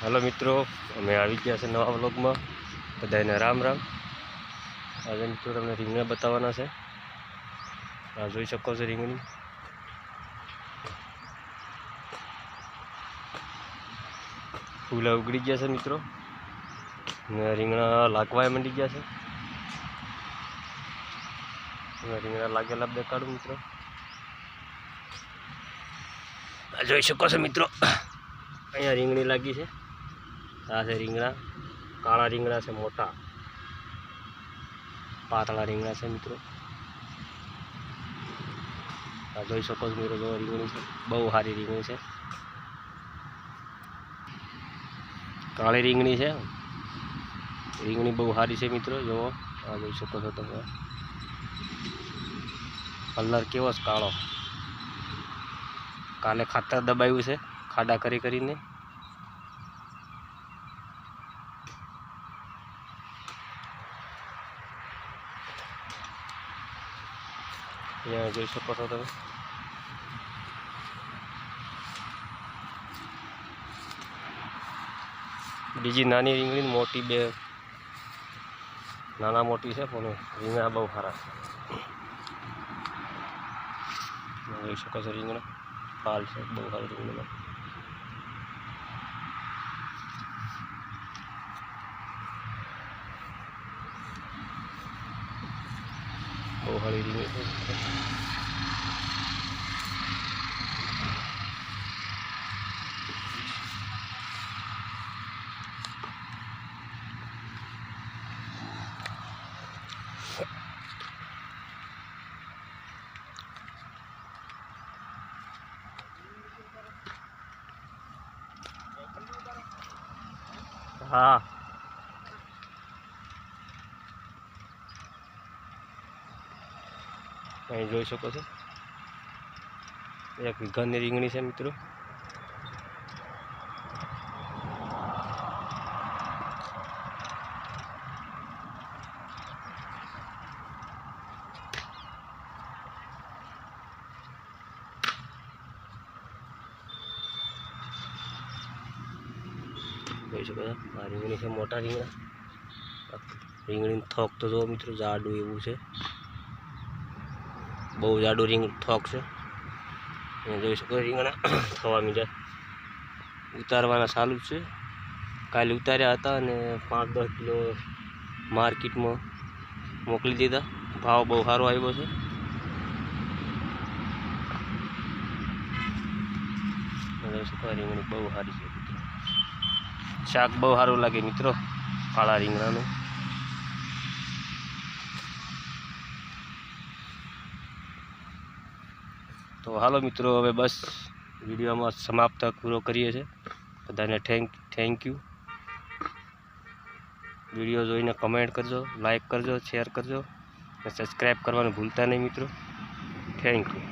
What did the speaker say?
હાલો મિત્રો, અમે આવી ગયા છે નવા વ્લોગમાં. બધાને રામ રામ. આજે મિત્રો તમને રીંગણા બતાવવાના છે. આ જોઈ શકો છો રીંગણી. ફૂલા ઉગડી ગયા છે મિત્રો. ને રીંગણા લાગવા મંડી ગયા છે. રીંગણા લાગેલા દેખાડું મિત્રો. જોઈ શકો છો મિત્રો. અહીંયા રીંગણી લાગી છે. આ છે રીંગણા. કાળા રીંગણા છે મોટા. પાતળા રીંગણા છે મિત્રો. આ જોઈ શકો છો મિત્રો જો રીંગણી છે. બહુ સારી રીંગણી છે. કાળી રીંગણી છે. રીંગણી બહુ સારી છે મિત્રો, જુઓ. આ જોઈ શકો છો તમે. કલર કેવો છે કાળો. કાલે ખાતર દબાવ્યું છે, ખાડા કરી કરીને. અહીંયા જોઈ શકો છો તમે. બીજી નાની રીંગણી મોટી બે. નાના મોટી છે, પણ રીંગણા બહુ સારા છે. જોઈ શકો છો રીંગણા. પાલ છે, બહુ સારું રીંગણા. બહુ સારી રીંગણી છે હા અહીં જોઈ શકો છો. એક વીઘાની રીંગણી છે મિત્રો. જોઈ શકો છો. આ રીંગણી છે મોટા રીંગણા. રીંગણી થોક તો જો મિત્રો, જાડું એવું છે. બહુ જાડું રીંગ થોક છે. જોઈ શકો રીંગણા થવા મીડ્યા. ઉતારવાના ચાલુ જ છે. કાલે ઉતાર્યા હતા અને પાંચ દસ કિલો માર્કેટમાં મોકલી દીધા. ભાવ બહુ સારો આવ્યો છે. રીંગણી બહુ સારી છે શાક બહુ સારું લાગે, મિત્રો, કાળા રીંગણાનું. તો હાલો મિત્રો, હવે બસ વિડીયોમાં સમાપ્ત પૂરો કરીએ છીએ. બધાને થેન્ક થેન્ક યુ વીડિયો જોઈને કમેન્ટ કરજો લાઇક કરજો શેર કરજો, અને સબસ્ક્રાઈબ કરવાનું ભૂલતા નહીં મિત્રો. Thank you